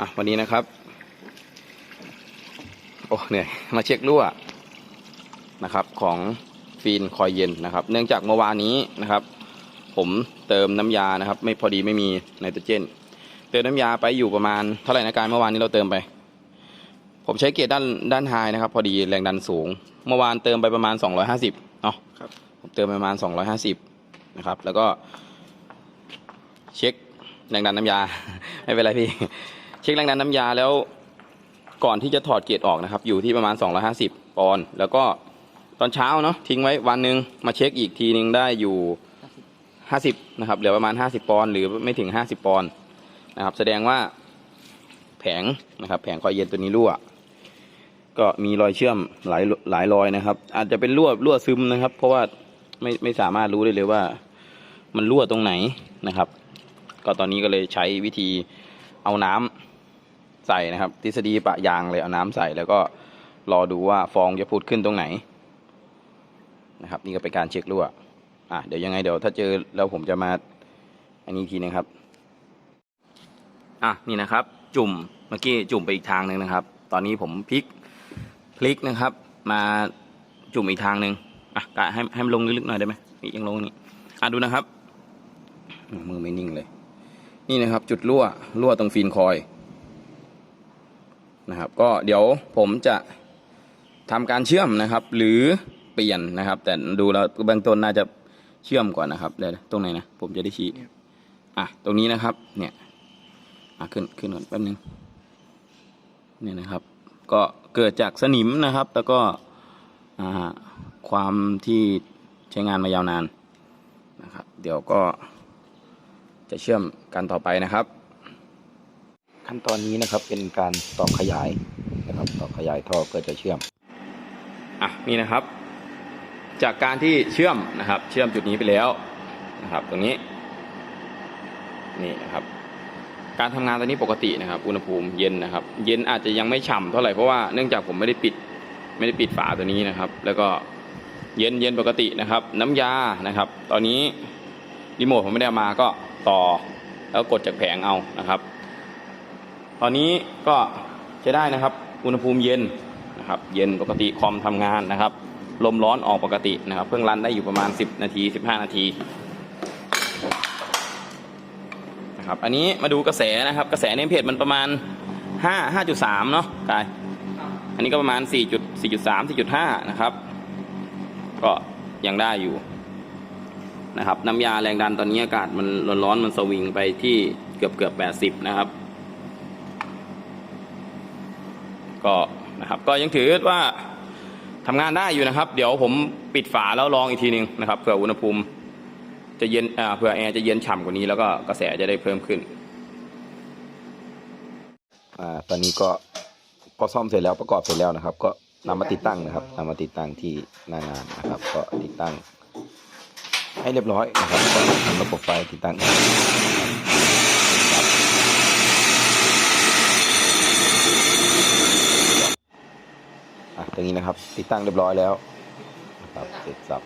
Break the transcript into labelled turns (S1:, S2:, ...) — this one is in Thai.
S1: อะวันนี้นะครับ โอ้เหนื่อยมาเช็ครั่วนะครับ ของฟีนคอยเย็นนะครับ เนื่องจากเมื่อวานนี้นะครับ ผมเติมน้ำยานะครับ ไม่พอดีไม่มีไนโตรเจน เติมน้ำยาไปอยู่ประมาณเท่าไหร่นะการเมื่อวานนี้เราเติมไป ผมใช้เกรดด้านด้านไฮนะครับ พอดีแรงดันสูง เมื่อวานเติมไปประมาณ 250เนาะ
S2: ครับ
S1: ผมเติมไปประมาณ 250นะครับ แล้วก็เช็คแรงดันน้ำยา ไม่เป็นไรพี่ เช็คแรงดันน้ำยาแล้วก่อนที่จะถอดเกรดออกนะครับ อยู่ที่ประมาณ 250 ปอนด์แล้วก็ตอนเช้าเนาะทิ้งไว้วันหนึ่งมาเช็คอีกทีนึงได้อยู่ 50 นะครับเหลือประมาณ 50 ปอนด์หรือไม่ถึง 50 ปอนด์นะครับ แสดงว่าแผงนะครับ แผงคอยเย็นตัวนี้รั่ว ก็มีรอยเชื่อมหลายหลายรอยนะครับ อาจจะเป็นรั่วรั่วซึมนะครับ เพราะว่าไม่ไม่สามารถรู้ได้เลยว่า มันรั่วตรงไหนนะครับ ก็ตอนนี้ก็เลยใช้วิธีเอาน้ำ ใส่นะครับ ทฤษฎีปะยางเลยเอาน้ำใส่แล้วก็รอดูว่าฟองจะผุดขึ้นตรงไหนนะครับ นี่ก็เป็นการเช็ครั่วอะเดี๋ยวยังไงเดี๋ยวถ้าเจอแล้วผมจะมาอันนี้อีกทีนึงครับอะนี่นะครับ จุ่มเมื่อกี้จุ่มไปอีกทางหนึ่งนะครับ ตอนนี้ผมพลิกพลิกนะครับ มาจุ่มอีกทางหนึ่งอะกะให้ให้มันลงลึกๆหน่อยได้ไหมนี่ยังลงนี่อะดูนะครับ มือไม่นิ่งเลย นี่นะครับ จุดรั่วรั่วตรงฟีนคอย นะครับ ก็เดี๋ยวผมจะทำการเชื่อมนะครับ หรือเปลี่ยนนะครับ แต่ดูแล้วเบื้องต้นน่าจะเชื่อมก่อนนะครับเดี๋ยวตรงไหนนะผมจะได้ชี้อะตรงนี้นะครับเนี่ยอะขึ้นขึ้นก่อนแป๊บนึงเนี่ยนะครับ ก็เกิดจากสนิมนะครับ แล้วก็อ่าความที่ใช้งานมายาวนานนะครับ เดี๋ยวก็จะเชื่อมกันต่อไปนะครับ ขั้นตอนนี้นะครับเป็นการต่อขยายนะครับ ต่อขยายท่อเพื่อจะเชื่อมอะนี่นะครับ จากการที่เชื่อมนะครับ เชื่อมจุดนี้ไปแล้วนะครับ ตรงนี้ นี่นะครับ การทำงานตอนนี้ปกตินะครับ อุณหภูมิเย็นนะครับ เย็นอาจจะยังไม่ฉ่ำเท่าไหร่เพราะว่าเนื่องจากผมไม่ได้ปิดไม่ได้ปิดฝาตัวนี้นะครับ แล้วก็เย็นเย็นปกตินะครับ น้ำยานะครับ ตอนนี้รีโมทผมไม่ได้มาก็ต่อแล้วกดจากแผงเอานะครับ ตอนนี้ก็จะได้นะครับ อุณหภูมิเย็นนะครับ เย็นปกติคอมทำงานนะครับ ลมร้อนออกปกตินะครับเครื่งรันได้อยู่ประมาณ 10 นาที 15 นาทีนะครับ อันนี้มาดูกระแสนะครับ กระแสเนเพจมันประมาณ 5 5.3 เนาะกายอันนี้ก็ประมาณ 4 4.3 4.5 นะครับ ก็ยังได้อยู่นะครับน้ำยาแรงดันตอนนี้อากาศมันร้อนๆมันสวิงไปที่เกือบเกือบแปดสิบนะครับ ก็นะครับก็ยังถือว่าทำงานได้อยู่นะครับ เดี๋ยวผมปิดฝาแล้วลองอีกทีหนึ่งนะครับเผื่ออุณหภูมิจะเย็นเผื่อแอร์จะเย็นฉ่ำกว่านี้แล้วก็กระแสจะได้เพิ่มขึ้นอ่าตอนนี้ก็พอซ่อมเสร็จแล้วประกอบเสร็จแล้วนะครับ ก็นำมาติดตั้งนะครับนำมาติดตั้งที่หน้างานนะครับ ก็ติดตั้งให้เรียบร้อยนะครับก็ทำระบบไฟติดตั้ง อย่างนี้นะครับ ติดตั้งเรียบร้อยแล้วนะครับเสร็จสับ